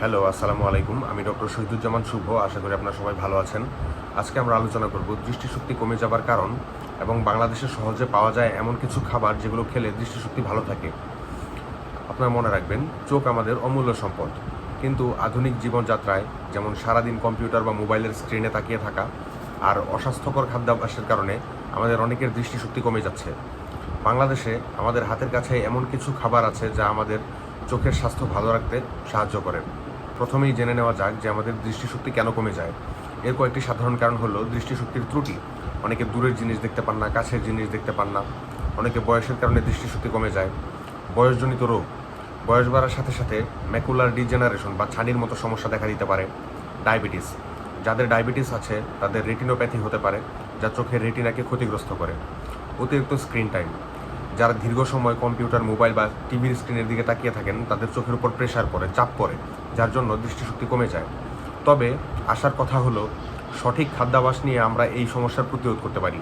Hello, আসসালামু আলাইকুম। আমি ডক্টর শহীদুজ্জামান শুভ, আশা করি আপনারা সবাই ভালো আছেন। আজকে আমরা আলোচনা করব দৃষ্টিশক্তি কমে যাবার কারণ এবং বাংলাদেশে সহজে পাওয়া যায় এমন কিছু খাবার যেগুলো খেলে দৃষ্টিশক্তি ভালো থাকে। আপনারা মনে রাখবেন, চোখ আমাদের অমূল্য সম্পদ। কিন্তু আধুনিক জীবনযাত্রায়, যেমন সারাদিন কম্পিউটার বা মোবাইলের স্ক্রিনে তাকিয়ে থাকা আর অস্বাস্থ্যকর খাদ্যাভ্যাসের কারণে আমাদের অনেকের দৃষ্টিশক্তি কমে যাচ্ছে। বাংলাদেশে আমাদের হাতের কাছে এমন কিছু খাবার আছে যা আমাদের চোখের স্বাস্থ্য ভালো রাখতে সাহায্য করে। প্রথমেই জেনে নেওয়া যাক যে আমাদের দৃষ্টিশক্তি কেন কমে যায়। এর কয়েকটি সাধারণ কারণ হলো দৃষ্টিশক্তির ত্রুটি। অনেকে দূরের জিনিস দেখতে পান না, কাছের জিনিস দেখতে পান না। অনেকে বয়সের কারণে দৃষ্টিশক্তি কমে যায়। বয়সজনিত রোগ। বয়স বাড়ার সাথে সাথে ম্যাকুলার ডিজেনারেশন বা ছানির মতো সমস্যা দেখা দিতে পারে। ডায়াবেটিস। যাদের ডায়াবেটিস আছে, তাদের রেটিনোপ্যাথি হতে পারে, যা চোখের রেটিনাকে ক্ষতিগ্রস্ত করে। অতিরিক্ত স্ক্রিন টাইম। যারা দীর্ঘ সময় কম্পিউটার, মোবাইল বা টিভির স্ক্রিনের দিকে তাকিয়ে থাকেন, তাদের চোখের উপর প্রেশার পড়ে, চাপ পড়ে, যার জন্য দৃষ্টিশক্তি কমে যায়। তবে আসার কথা হলো, সঠিক খাদ্যাভাস নিয়ে আমরা এই সমস্যার প্রতিরোধ করতে পারি।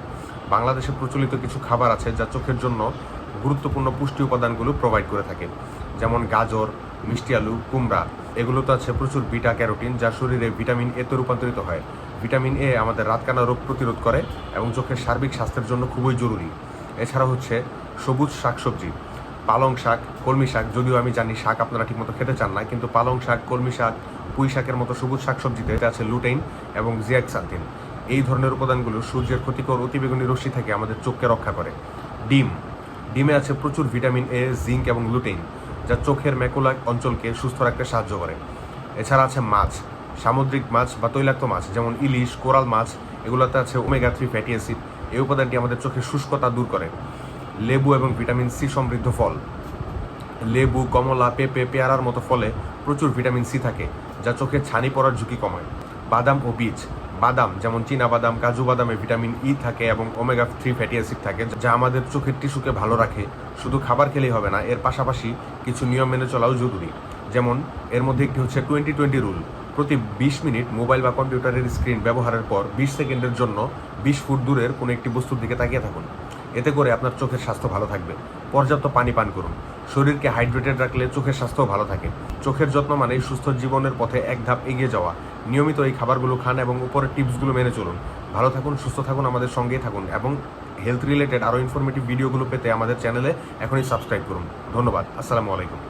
বাংলাদেশে প্রচলিত কিছু খাবার আছে যা চোখের জন্য গুরুত্বপূর্ণ পুষ্টি উপাদানগুলো প্রোভাইড করে থাকে। যেমন গাজর, মিষ্টি আলু, কুমড়া, এগুলোতে আছে প্রচুর বিটা ক্যারোটিন যা শরীরে ভিটামিন এতে রূপান্তরিত হয়। ভিটামিন এ আমাদের রাতকানা রোগ প্রতিরোধ করে এবং চোখের সার্বিক স্বাস্থ্যের জন্য খুবই জরুরি। এছাড়া হচ্ছে সবুজ শাকসবজি, পালং শাক, কলমি শাক, যদিও আমি জানি শাক আপনারা ঠিকমতো খেতে চান না, কিন্তু পালং শাক, কলমি শাক, পুঁই শাকের মতো সবুজ শাকসবজিতে আছে লুটেইন এবং জিয়াক্সান্থিন এই ধরনের উপাদানগুলো সূর্যের ক্ষতিকর অতিবেগুনি রশ্মি থেকে আমাদের চোখকে রক্ষা করে। ডিম। ডিমে আছে প্রচুর ভিটামিন এ, জিঙ্ক এবং লুটেইন যা চোখের ম্যাকুলা অঞ্চলকে সুস্থ রাখতে সাহায্য করে। এছাড়া আছে মাছ, সামুদ্রিক মাছ বা তৈলাক্ত মাছ, যেমন ইলিশ, কোরাল মাছ, এগুলোতে আছে ওমেগা থ্রি ফ্যাটি অ্যাসিড এই উপাদানটি আমাদের চোখের শুষ্কতা দূর করে। লেবু এবং ভিটামিন সি সমৃদ্ধ ফল। লেবু, কমলা, পেঁপে, পেয়ারার মতো ফলে প্রচুর ভিটামিন সি থাকে, যা চোখের ছানি পড়ার ঝুঁকি কমায়। বাদাম ও বীজ। বাদাম, যেমন চীনা বাদাম, কাজু বাদামে ভিটামিন ই থাকে এবং ওমেগা থ্রি ফ্যাটি অ্যাসিড থাকে, যা আমাদের চোখের টিস্যুকে ভালো রাখে। শুধু খাবার খেলেই হবে না, এর পাশাপাশি কিছু নিয়ম মেনে চলাও জরুরি। যেমন, এর মধ্যে একটি হচ্ছে টোয়েন্টি টোয়েন্টি রুল প্রতি বিশ মিনিট মোবাইল বা কম্পিউটারের স্ক্রিন ব্যবহারের পর বিশ সেকেন্ডের জন্য বিশ ফুট দূরের কোনো একটি বস্তুর দিকে তাকিয়ে থাকুন। এতে করে আপনার চোখের স্বাস্থ্য ভালো থাকবে। পর্যাপ্ত পানি পান করুন। শরীরকে হাইড্রেটেড রাখলে চোখের স্বাস্থ্য ভালো থাকে। চোখের যত্ন মানে সুস্থ জীবনের পথে এক ধাপ এগিয়ে যাওয়া। নিয়মিত এই খাবারগুলো খান এবং উপরের টিপসগুলো মেনে চলুন। ভালো থাকুন, সুস্থ থাকুন, আমাদের সঙ্গেই থাকুন এবং হেলথ রিলেটেড আরও ইনফরমেটিভ ভিডিওগুলো পেতে আমাদের চ্যানেলে এখনই সাবস্ক্রাইব করুন। ধন্যবাদ। আসসালামু আলাইকুম।